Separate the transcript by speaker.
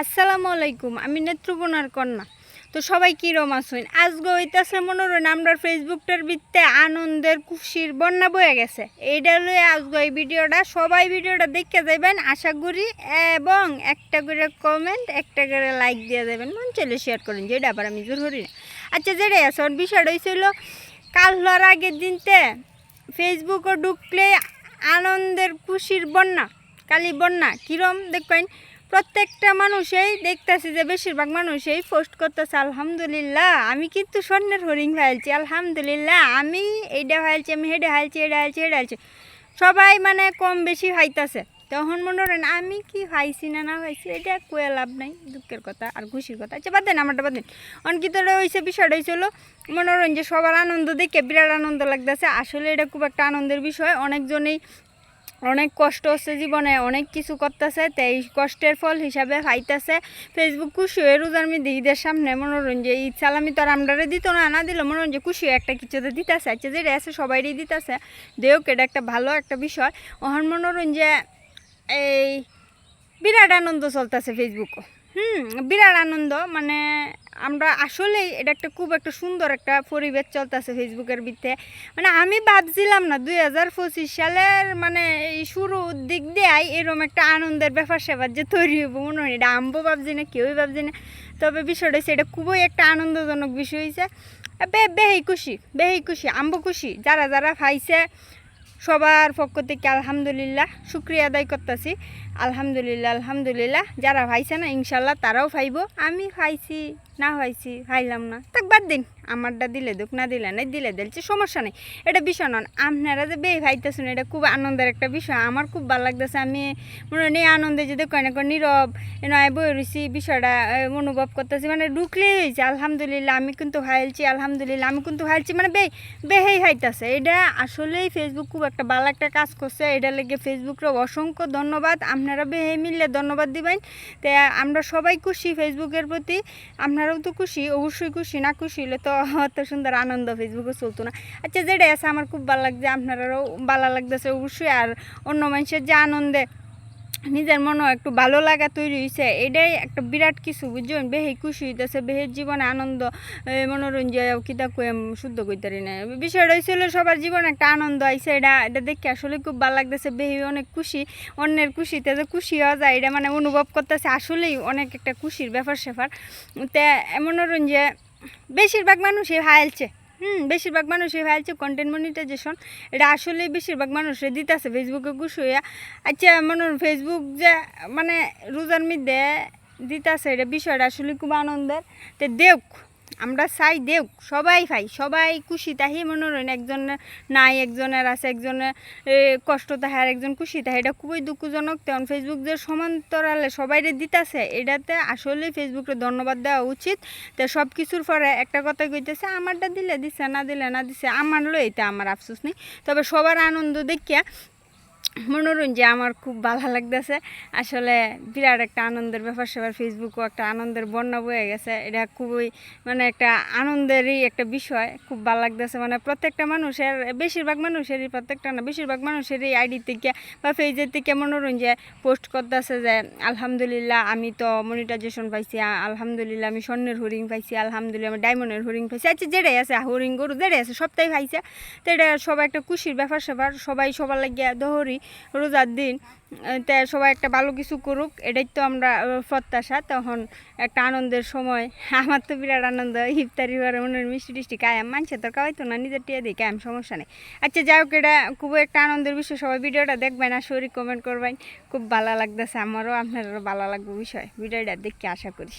Speaker 1: আসসালামু আলাইকুম, আমি নেত্রকোনার কন্যা। তো সবাই কীরম আসুন আজকে হইতাছে মনোরণ আমরা ফেসবুকটার ভিত্তে আনন্দের খুশির বন্যা বয়ে গেছে। এইটা লয়ে আজকে এই ভিডিওটা, সবাই ভিডিওটা দেখতে যাবেন আশা করি, এবং একটা করে কমেন্ট একটা করে লাইক দিয়ে দেবেন মন চলে শেয়ার করেন, যেটা আবার আমি জোর করি না। আচ্ছা যেটাই আছে, ওর বিষয়টা হয়েছিল কাল হওয়ার আগের দিনতে ফেসবুকে ঢুকলে আনন্দের খুশির বন্যা, কালি বন্যা, কিরম দেখবেন? প্রত্যেকটা মানুষই দেখতেছে যে বেশিরভাগ মানুষই পোস্ট করতেছে, আলহামদুলিল্লাহ, আমি কিন্তু স্বর্ণের হরিণ ফাইলছি আলহামদুলিল্লাহ, আমি এইটা ফাইলছি আমি হেডে হাইলছি এটা হাইলছি এটা হাইলছি সবাই মানে কম বেশি হাইতাছে তখন মনে করেন, আমি কি হাইছি না না হাইছি এটা কয়ে লাভ নাই, দুঃখের কথা আর খুশির কথা। আচ্ছা বাদ দেন, আমারটা বাদ দেন। অনকিতটা হয়েছে বিষয়টা হয়েছিল যে সবার আনন্দ দেখে বিরাট আনন্দ লাগতেছে। আসলে এটা খুব একটা আনন্দের বিষয়। অনেকজনেই অনেক কষ্ট হচ্ছে জীবনে, অনেক কিছু করতেছে তো এই কষ্টের ফল হিসাবে খাইতেছে। ফেসবুক খুশি হয়ে রোজার মধ্যে ঈদের সামনে মনোরঞ্জন ঈদ সালামি তো আর আমরারে দিত না না দিল মনোরঞ্জন খুশি একটা কিছুতে দিতেছে আচ্ছা যেটা আছে সবাইরই দিতেছে। দেওক এটা একটা ভালো একটা বিষয়। ওহার মনোরঞ্জে এই বিরাট আনন্দ চলতেছে ফেসবুকও হুম, বিরাট আনন্দ মানে আমরা আসলেই এটা একটা খুব একটা সুন্দর একটা পরিবেশ চলতেছে ফেসবুকের ভিত্তে। মানে আমি ভাবছিলাম না, দুই হাজার পঁচিশ সালের মানে এই শুরু দিক দিয়ে এরকম একটা আনন্দের ব্যাপার সেবার যে তৈরি হইব, মনে হয় এটা আম্বো ভাবছি না, কেউই ভাবছি না। তবে বিষয়টা এটা খুবই একটা আনন্দজনক বিষয় হয়েছে বে, বেহি খুশি বেহি খুশি, আম্বো খুশি। যারা যারা পাইছে সবার পক্ষ থেকে আলহামদুলিল্লাহ, শুক্রিয়া আদায় করতেছি। আলহামদুলিল্লাহ আলহামদুলিল্লাহ। যারা ভাইছে না, ইনশাল্লাহ তারাও ফাইব আমি খাইছি না হয়েছি খাইলাম না। তাক বাদ দিন, আমারটা দিলে দুঃখ না দিলে নাই, দিলে দিলছে, সমস্যা নেই। এটা বিষয় নন, আপনারা যে বে ভাইতেছেন, এটা খুব আনন্দের একটা বিষয়। আমার খুব ভালো লাগতেছে, আমি মনে এই আনন্দে যদি কয় না কয় নীরব, নয় বই রয়েছি বিষয়টা অনুভব করতেছি। মানে ঢুকলেই হয়েছে আলহামদুলিল্লাহ, আমি কিন্তু হাইলছি, আলহামদুলিল্লাহ, আমি কিন্তু হাইলছি। মানে বে বেহেই হাইতেছে। এটা আসলেই ফেসবুক খুব একটা ভালো একটা কাজ করছে। এটা লেগে ফেসবুকের অসংখ্য ধন্যবাদ। আপনারা বেহে মিললে ধন্যবাদ দিবেন। তো আমরা সবাই খুশি ফেসবুকের প্রতি। আপনারাও তো খুশি, অবশ্যই খুশি, না খুশি হলে তো অত সুন্দর আনন্দ ফেসবুকে চলতো না। আচ্ছা যেটা আছে আমার খুব ভালো লাগছে আপনারাও ভালো লাগতেছে অবশ্যই। আর অন্য মানুষের যে আনন্দে নিজের মনে একটু ভালো লাগা তৈরি হয়েছে এটাই একটা বিরাট কিছু, বুঝছেন? বেহে খুশি হইতেছে বেহের জীবনে আনন্দ মনোরঞ্জন কিতা কয়ে শুদ্ধ করতে পারি না। বিষয়টা হয়েছিল সবার জীবনে একটা আনন্দ আইছে, এটা এটা দেখে আসলে খুব ভালো লাগতেছে, বেহি অনেক খুশি, অন্যের খুশিতে যে খুশি হওয়া যায়, এটা মানে অনুভব করতেছে, আসলেই অনেক একটা খুশির ব্যাপার স্যাপার তে মনোরঞ্জন বেশিরভাগ মানুষই হাইলছে। হুম, বেশিরভাগ মানুষই ফেলছে কন্টেন্ট মনিটাইজেশন এটা আসলে বেশিরভাগ মানুষে দিতেছে ফেসবুকে ঘুষইয়া আচ্ছা মনে ফেসবুক যে মানে রোজার মধ্যে দিতেছে, এটা বিষয়টা আসলে খুব আনন্দের। তো দেখ আমরা চাই দেখ সবাই পাই, সবাই খুশি তাহি মনে হয় একজনের নাই, একজনের আছে একজনের কষ্ট তাহে আর একজন খুশি তাহে। এটা খুবই দুঃখজনক। তেমন ফেসবুক যে সমান্তরালে সবাইরে দিতেছে, এটাতে আসলে ফেসবুকে ধন্যবাদ দেওয়া উচিত। তো সব কিছুর পরে একটা কথা কইতেছে, আমারটা দিলে দিছে, না দিলে না দিছে, আমার লো এটা আমার আফসোস নেই। তবে সবার আনন্দ দেখিয়া মনোরঞ্জন আমার খুব ভালো লাগতেছে। আসলে বিরাট একটা আনন্দের ব্যাপার সেবার ফেসবুকও একটা আনন্দের বন্যা বয়ে গেছে। এটা খুবই মানে একটা আনন্দেরই একটা বিষয়, খুব ভালো লাগতেছে। মানে প্রত্যেকটা মানুষের, বেশিরভাগ মানুষেরই প্রত্যেকটা না, বেশিরভাগ মানুষেরই আইডি থেকে বা ফেজের থেকে মনোরঞ্জন পোস্ট করতেছে যে, আলহামদুলিল্লাহ, আমি তো মনিটাইজেশন পাইছি আলহামদুলিল্লাহ, আমি স্বর্ণের হরিং পাইছি, আলহামদুলিল্লাহ, আমি ডায়মন্ডের হরিং পাইছি। আচ্ছা যেটাই আছে হরিং গরু যেটাই আছে, সবটাই পাইছে। তো এটা সবাই একটা খুশির ব্যাপার স্যাপার, সবাই সবার লাগিয়ে দহরি। রোজার দিন, তা সবাই একটা ভালো কিছু করুক, এটাই তো আমরা প্রত্যাশা। তখন একটা আনন্দের সময়, আমার তো বিরাট আনন্দ, ইফতারি ঘরে মনে মিষ্টি টিষ্টি কায়াম মানছে তো খাওয়াই তো না, নিজের টিয়া দিই কায়াম সমস্যা নেই। আচ্ছা যাই হোক, এটা খুবই একটা আনন্দের বিষয়। সবাই ভিডিওটা দেখবেন, আর শরীর কমেন্ট করবেন। খুব ভালো লাগতেছে আমারও, আপনারও ভালো লাগবে বিষয়। ভিডিওটা দেখতে আশা করি।